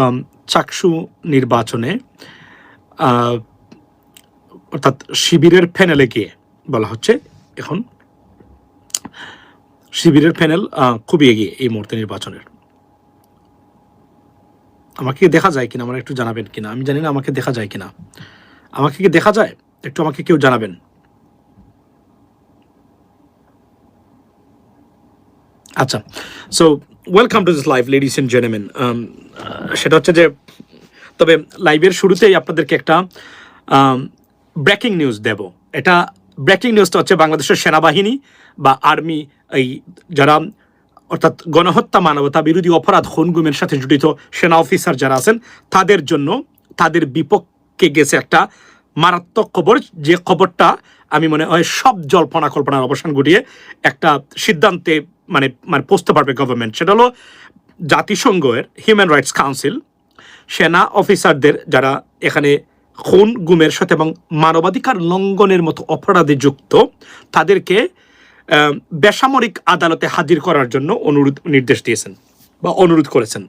আম, চাকসু নির্বাচনে অর্থাৎ শিবিরের প্যানেলে গিয়ে বলা হচ্ছে এখন শিবিরের প্যানেল খুবই এগিয়ে এই মুহূর্তে নির্বাচনের। আমাকে দেখা যায় কিনা আমার একটু জানাবেন কিনা? আমি জানি না আমাকে দেখা যায় কিনা। আমাকে কি দেখা যায়? একটু আমাকে কেউ জানাবেন। আচ্ছা so welcome to this live ladies gentleman Um, সেটা হচ্ছে যে তবে লাইভের শুরুতেই আপনাদেরকে একটা ব্রেকিং নিউজ দেব। এটা ব্রেকিং নিউজটা হচ্ছে বাংলাদেশের সেনাবাহিনী বা আর্মি এই যারা অর্থাৎ গণহত্যা মানবতা বিরোধী অপরাধ খুনগুমের সাথে জড়িত সেনা অফিসার যারা আছেন তাদের জন্য তাদের বিপক্ষে গেছে একটা মারাত্মক খবর। যে খবরটা আমি মনে হয় সব জল্পনা কল্পনার অবসান ঘটিয়ে একটা সিদ্ধান্তে মানে মানে পৌঁছতে পারবে গভর্নমেন্ট সেটা হলো জাতিসংঘের হিউম্যান রাইটস কাউন্সিল সেনা অফিসারদের যারা এখানে খুন, গুমের সাথে এবং মানবাধিকার লঙ্ঘনের মতো অপরাধে যুক্ত, তাদেরকে বেসামরিক আদালতে হাজির করার জন্য অনুরোধ, নির্দেশ দিয়েছেন বা অনুরোধ করেছেন।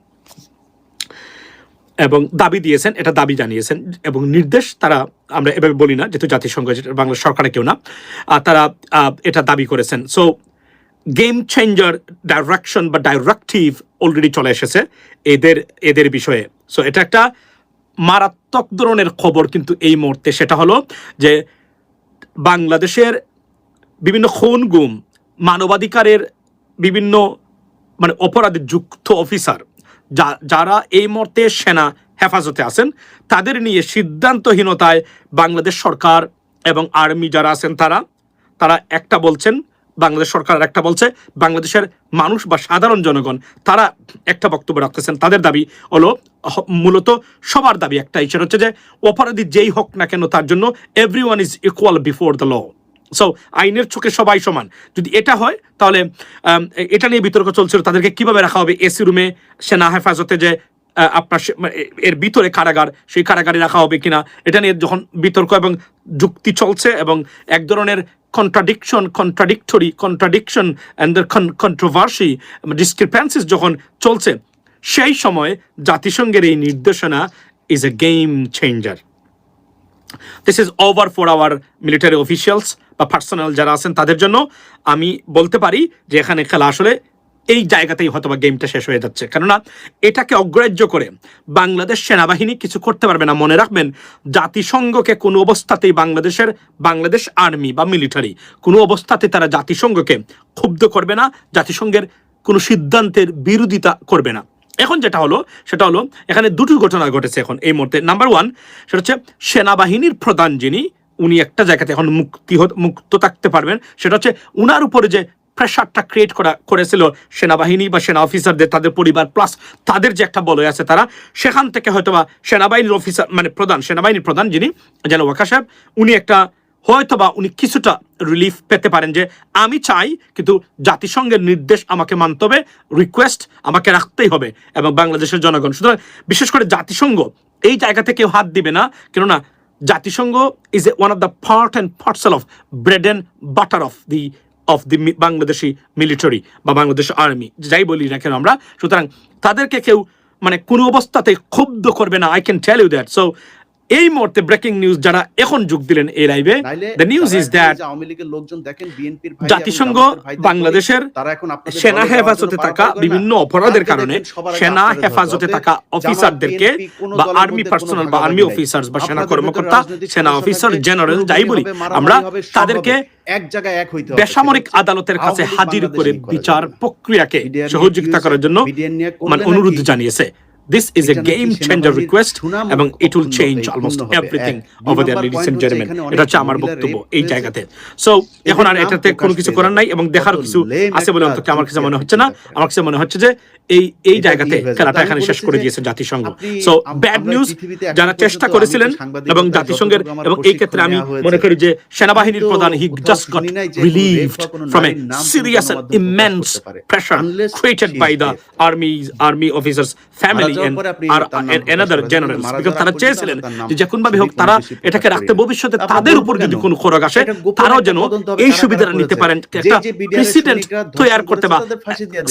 এবং দাবি দিয়েছেন, এটা দাবি জানিয়েছেন এবং নির্দেশ তারা, আমরা এভাবে বলি না, যেহেতু জাতিসংঘ, বাংলা সরকারে কেউ না তারা এটা দাবি করেছেন। সো গেম চেঞ্জার ডাইরেকশন বা ডাইরেক্টিভ অলরেডি চলে এসেছে এদের এদের বিষয়ে। সো এটা একটা মারাত্মক ধরনের খবর কিন্তু এই মুহূর্তে। সেটা হলো যে বাংলাদেশের বিভিন্ন খুন গুম মানবাধিকারের বিভিন্ন মানে অপরাধে যুক্ত অফিসার যা, যারা এই মুহূর্তে সেনা হেফাজতে আছেন, তাদের নিয়ে সিদ্ধান্তহীনতায় বাংলাদেশ সরকার এবং আর্মি যারা আছেন তারা তারা একটা বলছেন বাংলাদেশ সরকার আর একটা বলছে, বাংলাদেশের মানুষ বা সাধারণ জনগণ, তারা একটা বক্তব্য রাখতেছেন। তাদের দাবি হলো মূলত সবার দাবি একটাই, সেটা হচ্ছে যে অপরাধী যেই হোক না কেন, তার জন্য every one is equal before the law so আইনের চোখে সবাই সমান। যদি এটা হয়, তাহলে এটা নিয়ে বিতর্ক চলছিল, তাদেরকে কীভাবে রাখা হবে? এসি রুমে সেনা হেফাজতে যে আপনার মানে এর ভিতরে কারাগার, সেই কারাগারে রাখা হবে কিনা, এটা নিয়ে যখন বিতর্ক এবং যুক্তি চলছে এবং এক ধরনের contradiction contradictory contradiction and controversy discrepancies যখন চলছে, সেই সময় জাতিসংঘের এই নির্দেশনা is a game changer this is over for our military officials বা পার্সোনাল যারা আছেন তাদের জন্য আমি বলতে পারি যে এখানে খেলা আসলে এই জায়গাতেই হয়তো বা গেমটা শেষ হয়ে যাচ্ছে। কেননা এটাকে অগ্রাহ্য করে বাংলাদেশ সেনাবাহিনী কিছু করতে পারবে না। মনে রাখবেন, জাতিসংঘকে কোনো অবস্থাতেই বাংলাদেশের, বাংলাদেশ আর্মি বা মিলিটারি কোনো অবস্থাতে তারা জাতিসংঘকে ক্ষুব্ধ করবে না, জাতিসংঘের কোনো সিদ্ধান্তের বিরোধিতা করবে না। এখন যেটা হলো, সেটা হলো এখানে দুটো ঘটনা ঘটেছে এখন এই মুহূর্তে। নাম্বার ওয়ান সেটা হচ্ছে সেনাবাহিনীর প্রধান যিনি, উনি একটা জায়গাতে এখন মুক্তি মুক্ত থাকতে পারবেন। সেটা হচ্ছে উনার উপরে যে প্রেশারটা ক্রিয়েট করা, করেছিল সেনাবাহিনী বা সেনা অফিসারদের তাদের পরিবার প্লাস তাদের যে একটা বলয় আছে তারা, সেখান থেকে হয়তোবা সেনাবাহিনীর অফিসার মানে প্রধান, সেনাবাহিনীর প্রধান যিনি যেন ওয়াকা সাহেব, উনি একটা, হয়তোবা উনি কিছুটা রিলিফ পেতে পারেন যে, আমি চাই, কিন্তু জাতিসংঘের নির্দেশ আমাকে মানতে হবে রিকোয়েস্ট আমাকে রাখতেই হবে, এবং বাংলাদেশের জনগণ। সুতরাং বিশেষ করে জাতিসংঘ, এই জায়গা থেকে কেউ হাত দিবে না, কেননা জাতিসংঘ is a one of the part and parcel of bread and butter of the of the Bangladeshi military বা বাংলাদেশ আর্মি যাই বলি না কেন আমরা, সুতরাং তাদেরকে কেউ মানে কোনো অবস্থাতে ক্ষুব্ধ করবে না I can tell you that so এই মুহূর্তে ব্রেকিং নিউজ যারা এখন যোগ দিলেন এই লাইভে the news is that Awami লীগের লোকজন দেখেন বিএনপির জাতিসংঘ বাংলাদেশের তারা এখন সেনা হেফাজতে থাকা। বিভিন্ন অপরাধের কারণে সেনা হেফাজতে থাকা অফিসারদেরকে বা আর্মি পার্সোনাল বা আর্মি অফিসার বা সেনা কর্মকর্তা সেনা অফিসার জেনারেল যাই বলি আমরা তাদেরকে এক জায়গায় এক হইতে হবে বেসামরিক আদালতের কাছে হাজির করে বিচার। প্রক্রিয়াকে সহযোগিতা করার জন্য মানে অনুরোধ জানিয়েছে। This is a game changer request এবং it will change almost. Everything over the number ladies and gentleman এটা হচ্ছে আমার বক্তব্য এই। জায়গাতে সো এখন আর এটাতে কোনো কিছু করার নাই। এবং দেখার কিছু আছে বলে অন্তত আমার কাছে মনে হচ্ছে না আমার কাছে মনে হচ্ছে যে এই এই জায়গাতে? খেলাটা এখানে শেষ করে দিয়েছে জাতিসংঘ সো ব্যাড নিউজ যারা চেষ্টা করেছিলেন এবং জাতিসংঘের এবং এই ক্ষেত্রে আমি মনে করি যে সেনাবাহিনীর প্রধান he just got relieved from a serious কোনো and গণমাধ্যম প্রকাশ immense করতে পারে। pressure Unless আর তার চেয়েছিলেন যে কোনোভাবে হোক তারা এটাকে রাখতে ভবিষ্যতে তাদের উপর যদি কোনো আসে তারাও যেন এই সুবিধাটা নিতে পারেন একটা প্রেসিডেন্ট তৈরি করতে বা।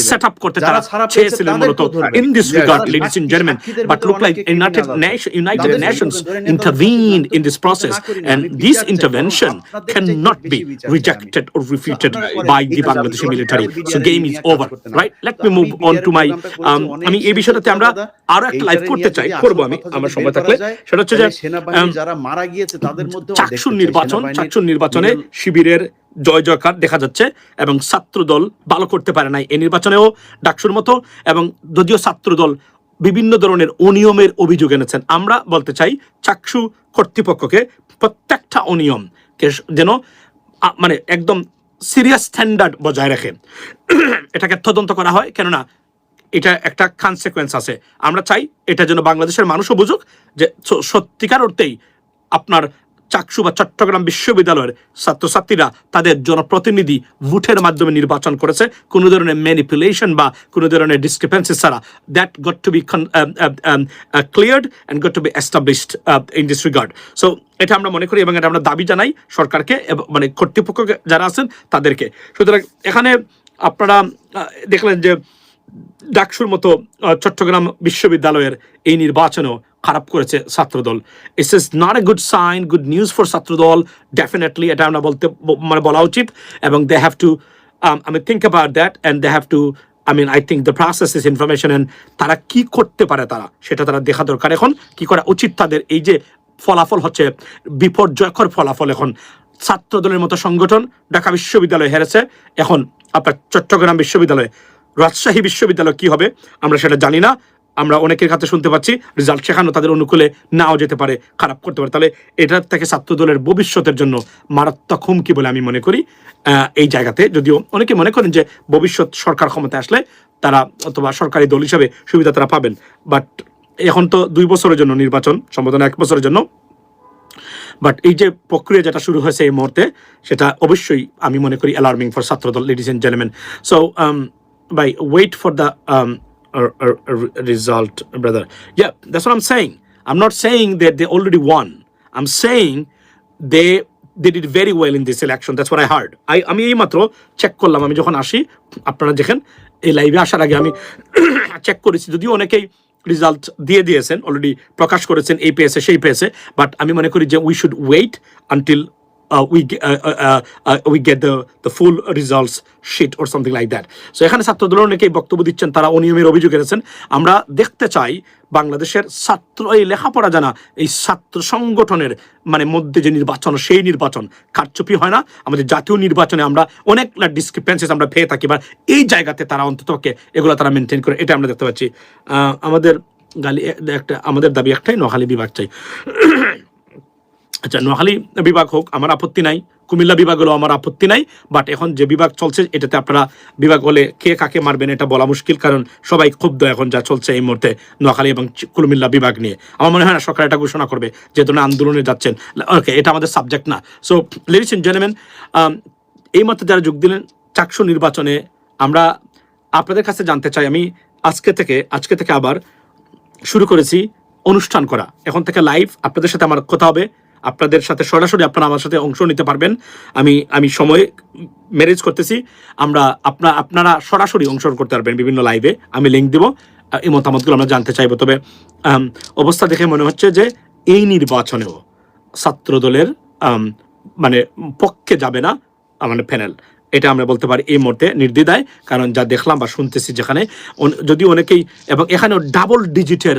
সেট আপ করতে তারা চেয়েছিলেন মূলত in this regard ladies and gentleman সাক্ষীদের but look like united আছে। ইউনাইটেড নেশনস বিরুদ্ধে ধরে নিয়ে তাদের intervened ফাঁসি in this দিতে process না করি না, and আমি this বিচার চাই, intervention আপনাদের চাইতে cannot be rejected or refuted by the Bangladeshi military. so game is over right let me move on to my um, আমি এই বিষয়টাতে আমরা। আরও একটা লাইভ করতে চাই করব আমি আমার সময় থাকলে। সেটা হচ্ছে যে যারা মারা গিয়েছে তাদের মধ্যে চাকসুর নির্বাচন চাকসুর নির্বাচনে শিবিরের জয় জয়কার দেখা যাচ্ছে এবং ছাত্রদল ভালো করতে পারে নাই এই নির্বাচনেও ডাকসুর মতো এবং যদিও ছাত্রদল বিভিন্ন ধরনের অনিয়মের অভিযোগ এনেছেন আমরা বলতে চাই চাকসু কর্তৃপক্ষকে প্রত্যেকটা অনিয়ম যেন মানে একদম সিরিয়াস স্ট্যান্ডার্ড বজায় রাখে। এটাকে তদন্ত করা হয় কেননা এটা একটা কনসিকোয়েন্স আছে। আমরা চাই এটা যেন বাংলাদেশের মানুষও বুঝুক যে সত্যিকার অর্থেই আপনার চাকসু বা চট্টগ্রাম বিশ্ববিদ্যালয়ের ছাত্রছাত্রীরা তাদের জনপ্রতিনিধি ভোটের মাধ্যমে নির্বাচন করেছে। কোনো ধরনের ম্যানিপুলেশন বা কোনো ধরনের ডিসক্রিপেন্সি ছাড়া। That got to be cleared and got to be established in this regard so এটা আমরা মনে করি এবং এটা আমরা দাবি জানাই সরকারকে মানে কর্তৃপক্ষ যারা আছেন তাদেরকে। সুতরাং এখানে আপনারা দেখলেন যে ডাকসুর মতো চট্টগ্রাম বিশ্ববিদ্যালয়ের এই নির্বাচনও খারাপ করেছে Chhatra Dal. It's is not a good sign good news for Chhatra Dal definitely এটা আমরা বলতে মানে বলা উচিত। এবং দে হ্যাভ টু আমি think about that and they have to I mean I think the process is information and তারা কি করতে পারে তারা, সেটা তারা দেখা দরকার এখন। কি করা উচিত তাদের? এই যে ফলাফল হচ্ছে, বিপর্যয়কর ফলাফল এখন। ছাত্রদলের মতো সংগঠন ঢাকা বিশ্ববিদ্যালয় হেরেছে। এখন আপনার চট্টগ্রাম বিশ্ববিদ্যালয়ে রাজশাহী বিশ্ববিদ্যালয় কি হবে, আমরা সেটা জানি না। আমরা অনেকের কাছে শুনতে পাচ্ছি রেজাল্ট সেখানেও তাদের অনুকূলে নাও যেতে পারে, খারাপ করতে পারে। তাহলে এটার থেকে ছাত্র দলের ভবিষ্যতের জন্য মারাত্মক হুমকি বলে আমি মনে করি। এই জায়গাতে যদিও অনেকে মনে করেন যে ভবিষ্যৎ সরকার ক্ষমতায় আসলে তারা অথবা সরকারি দল হিসাবে সুবিধা তারা পাবেন। বাট এখন তো দুই বছরের জন্য নির্বাচন সম্বোধনা এক বছরের জন্য। বাট এই যে প্রক্রিয়া যেটা শুরু হয়েছে এই মুহূর্তে, সেটা অবশ্যই আমি মনে করি alarming for Chhatra Dal ladies and gentleman so by wait for the result brother yeah that's what i'm saying i'm not saying that they already won i'm saying they they did very well in this election that's what i heard I আমি এই মাত্র check করলাম আমি যখন আসি আপনারা দেখেন এই লাইভে আসার আগে আমি চেক করেছি যদিও অনেকেই রেজাল্ট দিয়ে দিয়েছেন অলরেডি প্রকাশ করেছেন এই পেয়েছে সেই পেয়েছে বাট আমি মনে করি যে we should wait until uh, we get the the full results sheet or something like that. So এখানে ছাত্রদল অনেকেই বক্তব্য দিচ্ছেন তারা অনিয়মের অভিযোগ এনেছেন। আমরা দেখতে চাই বাংলাদেশের ছাত্র এই লেখাপড়া জানা এই ছাত্র সংগঠনের মানে মধ্যে যে নির্বাচন সেই নির্বাচন কারচুপি হয় না। আমাদের জাতীয় নির্বাচনে আমরা অনেক ডিসক্রিপেন্সিস আমরা পেয়ে থাকি বা এই জায়গাতে তারা অন্ততপক্ষে এগুলো তারা মেনটেন করে এটা আমরা দেখতে পাচ্ছি। আমাদের গালি একটা আমাদের দাবি একটাই নোহালি বিভাগ চাই। আচ্ছা নোয়াখালী বিভাগ হোক, আমার আপত্তি নাই। কুমিল্লা বিভাগ হলেও আমার আপত্তি নাই বাট এখন যে বিভাগ চলছে, এটাতে আপনারা বিভাগ হলে কে কাকে মারবেন এটা বলা মুশকিল, কারণ সবাই ক্ষুব্ধ এখন যা চলছে এই মুহূর্তে নোয়াখালী এবং কুমিল্লা বিভাগ নিয়ে। আমার মনে হয় না সরকার এটা ঘোষণা করবে, যে ধরনের আন্দোলনে যাচ্ছেন। ওকে এটা আমাদের সাবজেক্ট না। সো লেডিস এন্ড জেন্টলম্যান এই মাত্র যারা যোগ দিলেন চাকসু নির্বাচনে আমরা আপনাদের কাছে জানতে চাই, আমি আজকে থেকে আজকে থেকে আবার শুরু করেছি অনুষ্ঠান করা। এখন থেকে লাইভ আপনাদের সাথে আমার কথা হবে। আপনাদের সাথে সরাসরি আপনারা আমার সাথে অংশ নিতে পারবেন। আমি আমি সময় ম্যারেজ করতেছি। আমরা আপনা, আপনারা সরাসরি অংশগ্রহণ করতে পারবেন বিভিন্ন লাইভে। আমি লিঙ্ক দেবো, এই মতামতগুলো আমরা জানতে চাইব। তবে অবস্থা দেখে মনে হচ্ছে যে এই নির্বাচনেও ছাত্রদলের মানে পক্ষে যাবে না মানে প্যানেল এটা আমরা বলতে পারি এই মুহূর্তে নির্দ্বিধায়, কারণ যা দেখলাম বা শুনতেছি যেখানে যদিও অনেকেই, এবং এখানেও ডাবল ডিজিটের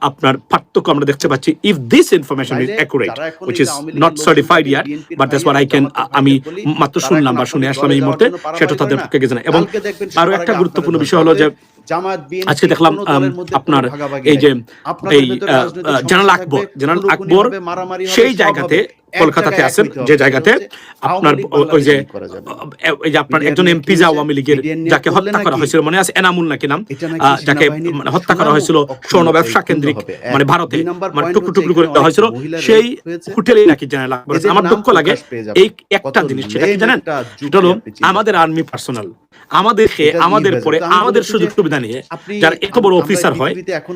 আপনার পার্থক্য আমরা দেখতে পাচ্ছি if this information is accurate which is not certified yeah but that's what I can আমি মাত্র শুনলাম বা শুনে আসলাম এই মুহূর্তে সেটা তাদের পক্ষে গেছে না। এবং আরও একটা গুরুত্বপূর্ণ বিষয় হলো যে আজকে দেখলাম আপনার এই যে এই আকবর আকবর সেই জায়গাতে কলকাতাতে আছেন যে জায়গাতে আপনার ওই যে এই যে আপনার একজন এমপি যে আওয়ামী লীগের যাকে হত্যা করা হয়েছিল মনে আছে? এনামুল নাকি নাম? আহ, যাকে হত্যা করা হয়েছিল স্বর্ণ ব্যবসা কেন্দ্রিক মানে ভারতে মানে টুকরো টুকরো করে দেওয়া হয়েছিল। সেই হোটেলেই নাকি আমার দুঃখ লাগে। এই একটা জিনিস সেটা কি জানেন? সেটা হলো আমাদের আর্মি পার্সোনাল। আমাদেরকে আমাদের পরে আমাদের সুযোগ সুবিধা নিয়ে যারা এত বড় অফিসার হয়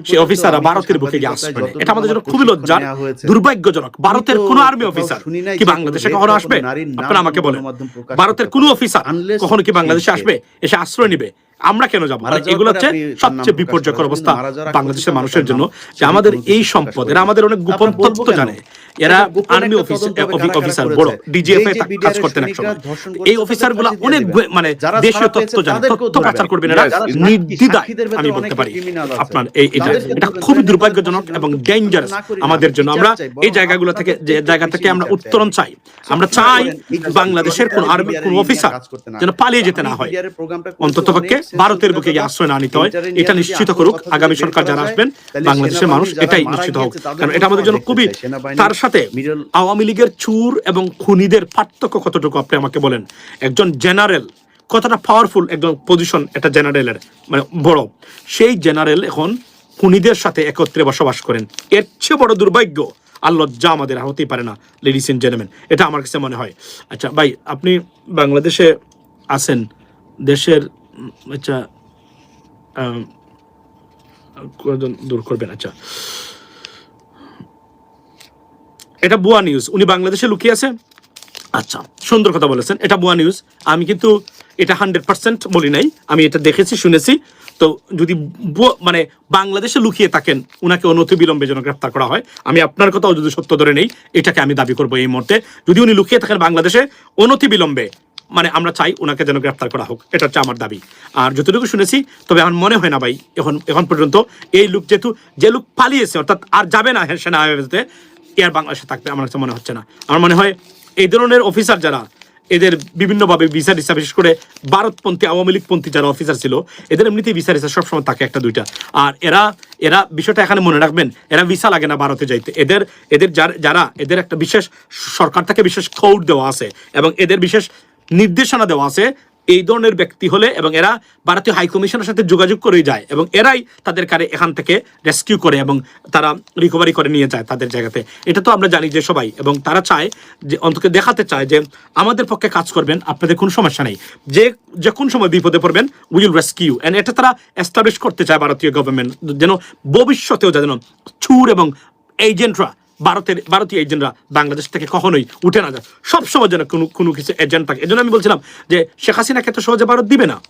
সেই অফিসাররা ভারতের বুকে গিয়ে আসবে এটা আমাদের জন্য খুবই লজ্জার দুর্ভাগ্যজনক। ভারতের কোন আর্মি অফিসার কি বাংলাদেশে কখনো আসবে? আপনারা আমাকে বলেন। ভারতের কোন অফিসার কখনো কি বাংলাদেশে আসবে? এসে আশ্রয় নিবে? আমরা কেন যাব? এগুলো হচ্ছে সবচেয়ে বিপর্যয়কর অবস্থা বাংলাদেশের মানুষের জন্য। যে আমাদের এই সম্পদ এরা আমাদের অনেক গোপন আপনারা তথ্য জানে। এরা আর্মি অফিসার বড় ডিজিএফ কাজ করতেন এই অফিসারগুলা অনেক মানে দেশীয় তথ্য জানে। তথ্য পাচার করবেন এরা আমি বলতে পারি আপনার এই এটা খুবই দুর্ভাগ্যজনক এবং ডেঞ্জারাস আমাদের জন্য আমরা এই জায়গাগুলো থেকে যে জায়গা থেকে আমরা উত্তরণ চাই। আমরা চাই। বাংলাদেশের কোন আর্মি কোন অফিসার যেন পালিয়ে যেতে না হয় অন্ততপক্ষে ভারতের বুকে গিয়ে আশ্রয় না নিতে হয়। এটা নিশ্চিত করুক আগামী সরকার যারা আসবেন বাংলাদেশের মানুষ এটাই নিশ্চিত হোক। কারণ এটা আমাদের জন্য খুবই তার সাথে আওয়ামী লীগের চুর এবং খুনিদের পার্থক্য কতটুকু আপনি আমাকে বলেন। একজন জেনারেল কতটা পাওয়ারফুল একজন পজিশন একটা জেনারেলের মানে বড়। সেই জেনারেল এখন খুনিদের সাথে একত্রে বসবাস করেন। এর চেয়ে বড় দুর্ভাগ্য আর লজ্জা আমাদের আর হতেই পারে না লেডিস এন্ড জেন্টলম্যান এটা আমার কাছে মনে হয়। আচ্ছা ভাই আপনি বাংলাদেশে আছেন দেশের আচ্ছা দূর করবেন আচ্ছা। এটা বুয়া নিউজ উনি বাংলাদেশে লুকিয়ে আছে? আচ্ছা সুন্দর কথা বলেছেন, এটা বুয়া নিউজ আমি কিন্তু এটা হান্ড্রেড পার্সেন্ট বলি নাই, আমি এটা দেখেছি, শুনেছি। তো যদি মানে বাংলাদেশে লুকিয়ে থাকেন, উনাকে অনতি বিলম্বে যেন গ্রেপ্তার করা হয়, আমি আপনার কথাও যদি সত্য ধরে নেই, এটাকে আমি দাবি করব এই মুহূর্তে। যদি উনি লুকিয়ে থাকেন বাংলাদেশে, অনতি বিলম্বে মানে আমরা চাই ওনাকে যেন গ্রেপ্তার করা হোক। এটা হচ্ছে আমার দাবি। আর যতটুকু শুনেছি, তবে আমার মনে হয় না ভাই, এখন এখন পর্যন্ত এই লোক যেহেতু, যে লোক পালিয়েছে, অর্থাৎ আর যাবে না হ্যাঁ সেনা হেফাজতে এর বাংলাদেশে থাকবে আমার কাছে মনে হচ্ছে না। আমার মনে হয় এই ধরনের অফিসার যারা, এদের বিভিন্নভাবে ভিসা টিসা বিশেষ করে ভারতপন্থী, আওয়ামী লীগপন্থী যারা অফিসার ছিল, এদের এমনিতেই ভিসা টিসা সবসময় থাকে একটা, দুইটা। আর এরা এরা বিষয়টা এখানে মনে রাখবেন, এরা ভিসা লাগে না ভারতে যাইতে। এদের এদের যার- এদের একটা বিশেষ সরকার থেকে বিশেষ কোড দেওয়া আছে, এবং এদের বিশেষ নির্দেশনা দেওয়া আছে, এই ধরনের ব্যক্তি হলে এবং এরা ভারতীয় হাইকমিশনের সাথে যোগাযোগ করে যায় এবং এরাই তাদের কারে এখান থেকে রেস্কিউ করে এবং তারা রিকভারি করে নিয়ে যায় তাদের জায়গাতে। এটা তো আমরা জানি যে সবাই এবং তারা চায় যে, অন্তত দেখাতে চায় যে, আমাদের পক্ষে কাজ করবেন, আপনাদের কোনো সমস্যা নেই। যে যে কোন সময় বিপদে পড়বেন উইল রেস্কিউ এন্ড এটা তারা এস্টাবলিশ করতে চায় ভারতীয় গভর্নমেন্ট যেন ভবিষ্যতেও যেন চুর এবং এজেন্টরা ভারতের ভারতীয় এজেন্টরা বাংলাদেশ থেকে কখনোই উঠে না যায়। সবসময় যেন কোনো কোনো কিছু এজেন্ট থাকে। এজন্য আমি বলছিলাম যে, শেখ হাসিনাকে এত সহজে ভারত দিবে না।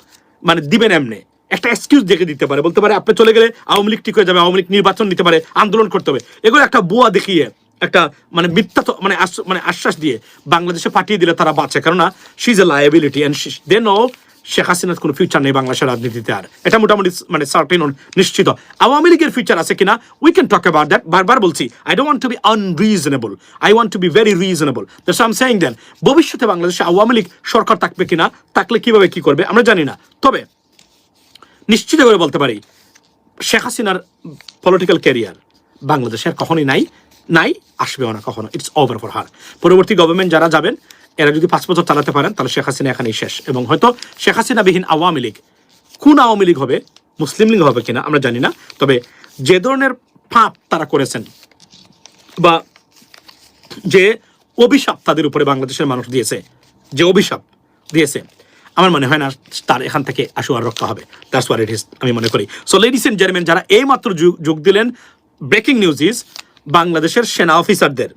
মানে দিবেন এমনি। একটা এক্সকিউজ দেখে দিতে পারে। বলতে পারে, আপনি চলে গেলে আওয়ামী লীগ ঠিক হয়ে যাবে, আওয়ামী লীগ নির্বাচন নিতে পারে, আন্দোলন করতে হবে। এগুলো একটা বুয়া দেখিয়ে, একটা মানে মিথ্যা মানে মানে আশ্বাস দিয়ে বাংলাদেশে পাঠিয়ে দিলে তারা বাঁচে। কেননা she is a liability and they know Sheikh হাসিনার কোনো ফিউচার নেই বাংলাদেশের রাজনীতিতে আর। এটা মোটামুটি মানে সার্টেন নিশ্চিত। আওয়ামী লীগের ফিউচার আছে কিনা we can talk about that বারবার বলছি I don't want to be unreasonable I want to be very reasonable that's I am saying then ভবিষ্যতে বাংলাদেশে আওয়ামী লীগ সরকার থাকবে কিনা, থাকলে কীভাবে কি করবে, আমরা জানি না। তবে, নিশ্চিত করে বলতে পারি, শেখ হাসিনার পলিটিক্যাল ক্যারিয়ার বাংলাদেশের কখনোই নাই নাই, আসবেও না কখনো। ইটস ওভার ফর হার পরবর্তী গভর্নমেন্ট যারা যাবেন এরা যদি পাঁচ বছর চালাতে পারেন, তাহলে শেখ হাসিনা এখানেই শেষ। এবং হয়তো শেখ হাসিনাবিহীন আওয়ামী লীগ কোন আওয়ামী লীগ হবে, মুসলিম লীগ হবে কিনা আমরা জানি না। তবে যে ধরনের পাপ তারা করেছেন বা যে অভিশাপ তাদের উপরে বাংলাদেশের মানুষ দিয়েছে, যে অভিশাপ দিয়েছে, আমার মনে হয় না তার এখান থেকে আশু আর রক্ষা হবে। দ্যাটস ওয়ার ইট ইস আমি মনে করি। সো লেডিস এন্ড জেন্টলম্যান যারা এই মাত্র যোগ- যোগ দিলেন ব্রেকিং নিউজ ইজ বাংলাদেশের সেনা অফিসারদের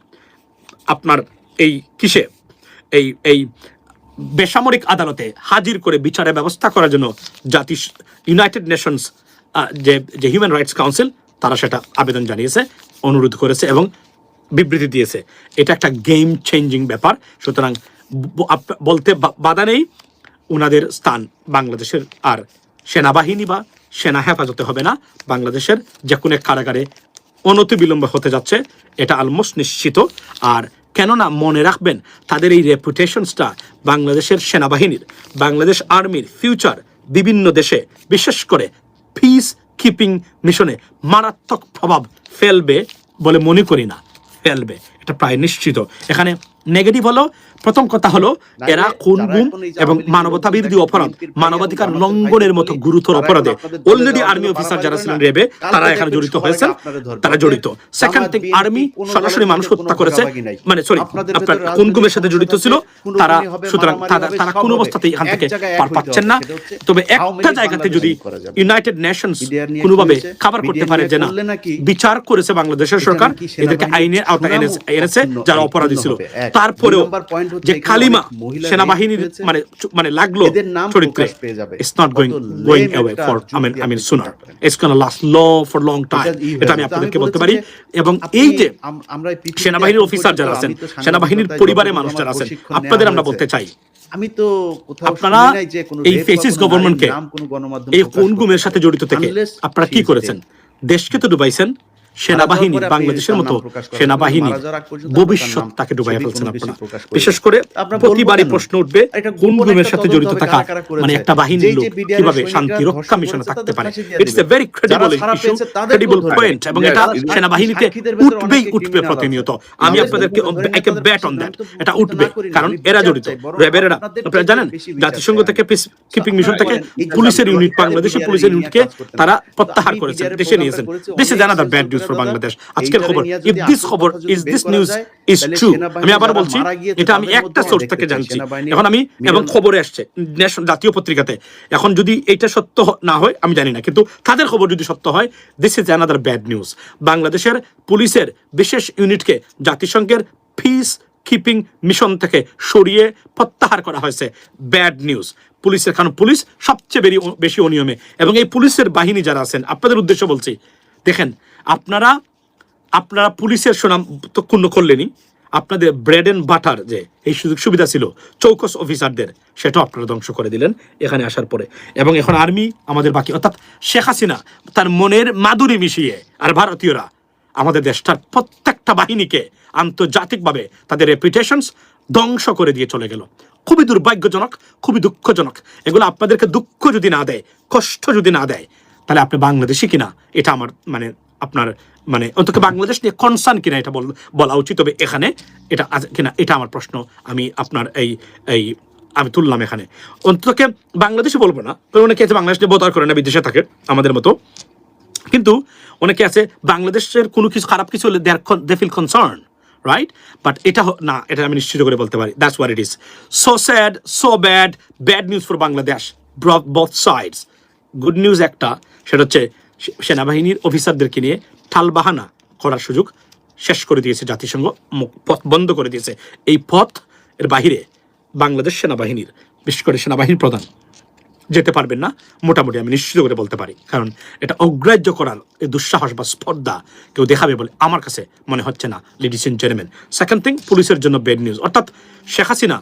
আপনার এই কিসে? এই এই বেসামরিক আদালতে হাজির করে বিচারের ব্যবস্থা করার জন্য জাতি ইউনাইটেড নেশনস যে যে হিউম্যান রাইটস কাউন্সিল তারা সেটা আবেদন জানিয়েছে, অনুরোধ করেছে এবং বিবৃতি দিয়েছে। এটা একটা গেম চেঞ্জিং ব্যাপার। সুতরাং বলতে বাধা নেই। উনাদের স্থান বাংলাদেশের আর সেনাবাহিনী বা সেনা হেফাজতে হবে না। বাংলাদেশের যে কোনো কারাগারে অনতিবিলম্ব হতে যাচ্ছে। এটা অলমোস্ট নিশ্চিত। আর কেননা মনে রাখবেন, তাদের এই রেপুটেশনসটা বাংলাদেশের সেনাবাহিনীর, বাংলাদেশ আর্মির ফিউচার বিভিন্ন দেশে, বিশেষ করে পিস কিপিং মিশনে মারাত্মক প্রভাব ফেলবে বলে মনে করি না। ফেলবে, এটা প্রায় নিশ্চিত। এখানে নেগেটিভ হলো প্রথম কথা হলো এরা খুন গুম এবং মানবতা বিরোধী অপরাধ মানবাধিকার লঙ্ঘনের মতো গুরুতর অপরাধে অলরেডি আর্মি অফিসার যারা ছিলেন রেবে তারা এখানে জড়িত হয়েছেন তারা জড়িত। জামাত, সেকেন্ড থিং আর্মি সরাসরি মানুষ হত্যা করেছে। মানে সরি আপনার কোন গুমের সাথে জড়িত ছিল তারা সুতরাং তারা কোন অবস্থাতেই এখান থেকে পার পাচ্ছেন না। তবে একটা জায়গাতে যদি ইউনাইটেড নেশনস কোনোভাবে কি হয়েছে? খাবার করতে পারে যে না বিচার করেছে বাংলাদেশের সরকার এদেরকে আইনের আওতায় এনেছে যারা অপরাধী ছিল তারপরেও যে কালিমা সেনাবাহিনীর মানে মানে লাগল চরিত্রে। It's not going going away for I mean I mean sooner it's gonna last law for long time এটা আমি আপনাদেরকে বলতে পারি। এবং এই যে আমরা সেনাবাহিনীর অফিসার যারা আছেন সেনাবাহিনীর পরিবারের মানুষ যারা আছেন আপনাদের আমরা বলতে চাই। আমি তো কোথাও আপনারা যে কোনো এই ফেসিস গভর্নমেন্টকে এই কোন গুমের সাথে জড়িত থেকে আপনারা কি করেছেন? দেশকে তো ডুবাইছেন সেনাবাহিনী বাংলাদেশের মতো সেনাবাহিনী ভবিষ্যৎ তাকে ডুবাই ফেলছেন আপনারা। বিশেষ করে প্রতিবারই প্রশ্ন উঠবে কোন একটা সাথে জড়িত থাকা করেছে। মানে একটা বাহিনীর লোক কীভাবে শান্তি রক্ষা মিশনে থাকতে পারে? দিয়ে it's a very credible issue credible point এবং এটা সেনাবাহিনীতে উঠবেই উঠবে প্রতিনিয়ত। আমি আপনাদেরকে নিয়ে একে ব্যাট অন। দ্যাট এটা উঠবে কারণ এরা জড়িত। চাই, বরং রেবেরেরা আপনাদের আপনারা জানেন জাতিসংঘ থেকে পিস কিপিং মিশন থেকে পুলিশের ইউনিট বাংলাদেশের পুলিশের ইউনিটকে তারা প্রত্যাহার করেছেন BDR দেশে নিয়েছেন করেছি, this is another bad news for Bangladesh. আজকের খবর ইফ দিস খবর is this news is true আমি আবার বলছি এটা আমি একটা সোর্স থেকে জানছি। এখন আমি এবং খবরে আসছে জাতীয় পত্রিকাতে। এখন যদি এটা সত্য না হয় আমি জানি না কিন্তু তাদের খবর যদি সত্য হয় this is another bad news বাংলাদেশের পুলিশের বিশেষ ইউনিটকে জাতিসংঘের পিস কিপিং মিশন থেকে সরিয়ে প্রত্যাহার করা হয়েছে। ব্যাড নিউজ পুলিশের কারণ পুলিশ সবচেয়ে বেশি অনিয়মে। এবং এই পুলিশের বাহিনী যারা আছেন আপনাদের উদ্দেশ্য বলছি দেখেন, আপনারা আপনারা পুলিশের সুনাম তো ক্ষুণ্ণ করলেনই। আপনাদের ব্রেড এন্ড বাটার যে, এই সুযোগ সুবিধা ছিল, চৌকস অফিসারদের সেটাও আপনারা ধ্বংস করে দিলেন এখানে আসার পরে। এবং এখন আর্মি আমাদের বাকি, অর্থাৎ শেখ হাসিনা তার মনের মাধুরী মিশিয়ে, আর ভারতীয়রা আমাদের দেশটার প্রত্যেকটা বাহিনীকে আন্তর্জাতিকভাবে তাদের রেপুটেশনস ধ্বংস করে দিয়ে চলে গেল। খুবই দুর্ভাগ্যজনক, খুবই দুঃখজনক। এগুলো আপনাদেরকে দুঃখ যদি না দেয়, কষ্ট যদি না দেয় তাহলে আপনি বাংলাদেশি কিনা? এটা আমার মানে আপনার মানে অন্তত বাংলাদেশ নিয়ে কনসার্ন কিনা এটা বল- উচিত। তবে এখানে এটা কিনা? এটা আমার প্রশ্ন। আমি আপনার এই এই, আমি তুললাম এখানে। অন্তত বাংলাদেশে বলব না। কারণ অনেকে আছে বাংলাদেশ নিয়ে বোধ করে না, বিদেশে থাকে আমাদের মতো। কিন্তু অনেকে আছে বাংলাদেশের কোনো কিছু খারাপ কিছু হলে there they feel concern right but এটা না, এটা আমি নিশ্চিত করে বলতে পারি। That's war it is so sad so bad bad news for Bangladesh both sides good news একটা, সেটা হচ্ছে সেনাবাহিনীর অফিসারদেরকে নিয়ে ঠালবাহানা করার সুযোগ শেষ করে দিয়েছে জাতিসংঘ পথ বন্ধ করে দিয়েছে। এই পথ এর বাহিরে বাংলাদেশ সেনাবাহিনীর, বিশেষ করে সেনাবাহিনীর প্রধান যেতে পারবেন না, মোটামুটি আমি নিশ্চিত করে বলতে পারি। কারণ এটা অগ্রাহ্য করার এই দুঃসাহস বা স্পর্ধা কেউ দেখাবে বলে আমার কাছে মনে হচ্ছে না ladies and gentleman second thing পুলিশের জন্য বেড নিউজ অর্থাৎ শেখ হাসিনা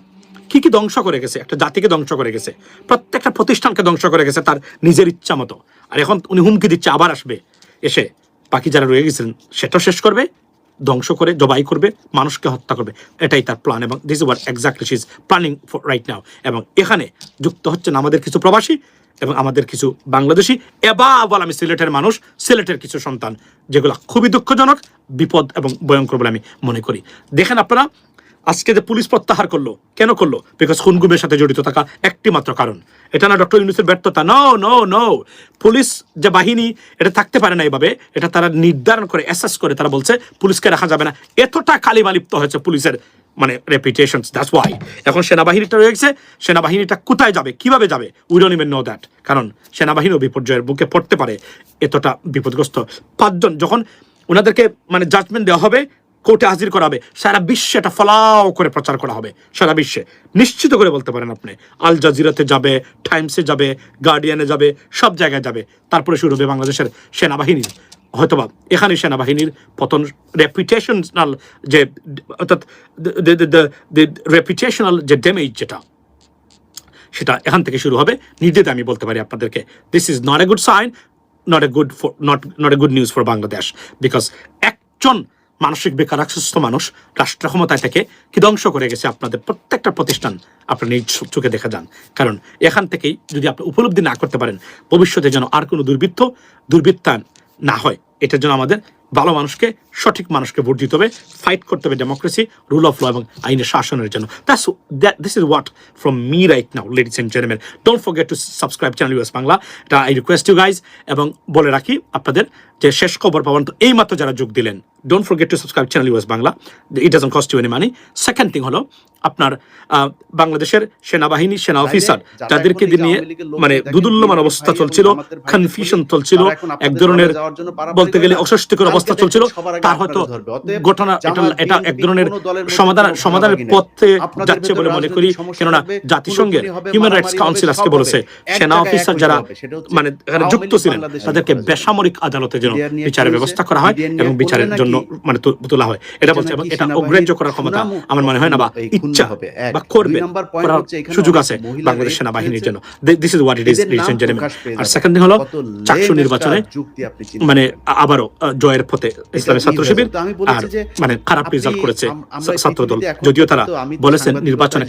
কি কি ধ্বংস করে গেছে? একটা জাতিকে ধ্বংস করে গেছে। প্রত্যেকটা প্রতিষ্ঠানকে ধ্বংস করে গেছে তার নিজের ইচ্ছা মতো। আর এখন উনি হুমকি দিচ্ছে, আবার আসবে। এসে বাকি যারা রয়ে গেছিলেন সেটাও শেষ করবে, ধ্বংস করে, জবাই করবে, মানুষকে হত্যা করবে। এটাই তার প্ল্যান এবং this war exactly she is planning for right now এবং এখানে যুক্ত হচ্ছেন আমাদের কিছু প্রবাসী এবং আমাদের কিছু বাংলাদেশি। এবার আমি সিলেটের মানুষ, সিলেটের কিছু সন্তান, যেগুলো খুবই দুঃখজনক, বিপদ এবং ভয়ঙ্কর বলে আমি মনে করি। দেখেন আপনারা আজকে যে পুলিশ প্রত্যাহার করল, কেন করল? বিকজ খুনগুমের সাথে জড়িত থাকা একটি মাত্র কারণ। এটা না ডক্টর ইউনুসের ব্যর্থতা। নো নো নো পুলিশ যে বাহিনী, এটা থাকতে পারে না এইভাবে এটা তারা নির্ধারণ করে অ্যাসেস করে, তারা বলছে, পুলিশকে রাখা যাবে না। এতটা কালিমালিপ্ত হয়েছে পুলিশের মানে রেপুটেশন দ্যাটস ওয়াই এখন সেনাবাহিনীটা রয়ে গেছে সেনাবাহিনীটা কোথায় যাবে, কীভাবে যাবে? We don't even know that কারণ সেনাবাহিনীও বিপর্যয়ের বুকে পড়তে পারে। এতটা বিপদগ্রস্ত পাঁচজন, যখন ওনাদেরকে মানে জাজমেন্ট দেওয়া হবে কোর্টে হাজির করা হবে সারা বিশ্বে এটা ফলাও করে প্রচার করা হবে, সারা বিশ্বে। নিশ্চিত করে বলতে পারেন আপনি, আল জাজিরাতে যাবে, টাইমসে যাবে, গার্ডিয়ানে যাবে, সব জায়গায় যাবে, তারপরে শুরু হবে বাংলাদেশের সেনাবাহিনীর হয়তোবা এখানে সেনাবাহিনীর পতন রেপুটেশনাল যে, অর্থাৎ রেপুটেশনাল যে ড্যামেজ যেটা, সেটা এখান থেকে শুরু হবে। নির্দ্বিধে আমি বলতে পারি আপনাদেরকে this is not a good sign not a good for not not a good news for Bangladesh because একজন মানসিক বেকার বেকারাগ্রস্ত মানুষ, রাষ্ট্র ক্ষমতায় থেকে কি ধ্বংস করে গেছে আপনাদের প্রত্যেকটা প্রতিষ্ঠান? আপনার নিজ চোখে দেখা যান। কারণ এখান থেকেই যদি আপনি উপলব্ধি না করতে পারেন, ভবিষ্যতে যেন আর কোনো দুর্বৃত্ত দুর্বৃত্তায়ন না হয়। এটার জন্য আমাদের ভালো মানুষকে সঠিক মানুষকে ভোট দিতে হবে ফাইট করতে হবে ডেমোক্রেসি রুল অফ ল এবং আইনের শাসনের জন্য। That's this is what from me right now ladies and gentleman don't forget to subscribe channel US Bangla এটা আই রিকোয়েস্ট ইউ গাইজ এবং বলে রাখি আপনাদের যে শেষ খবর পাবেন তো এই মাত্র যারা যোগ দিলেন don't forget to subscribe channel US Bangla it doesn't cost you any money second thing হলো আপনার বাংলাদেশের সেনাবাহিনী সেনা অফিসার যাদেরকে যে নিয়ে মানে দুদুল্যমান অবস্থা চলছিল কনফিউশন চলছিল এক ধরনের বলতে গেলে অস্বস্তিকর অবস্থা চলছিল। তার হয়তো ঘটনা এটা এক ধরনের সমাধান সমাধানের পথে যাচ্ছে বলে মনে করি কেননা জাতিসংঘের হিউম্যান রাইটস কাউন্সিল আজকে বলেছে সেনা অফিসার যারা মানে যুক্ত ছিলেন তাদেরকে বেসামরিক আদালতে যেন বিচারের ব্যবস্থা করা হয় এবং বিচারের জন্য মানে তোলা হয়। এটা বলছে এবং এটা অগ্রাহ্য করার ক্ষমতা আমার মনে হয় না বা ইচ্ছা হবে, বা করবে সুযোগ আছে বাংলাদেশ সেনাবাহিনীর জন্য। This is what it is R second হলো চাকসু নির্বাচনে মানে আবারও জয়ের পথে ইসলামী কি ছাত্র শিবির আর মানে খারাপ রেজাল্ট করেছে আম- আমরা ছাত্র দল যদিও তারা বলেছেন নির্বাচনে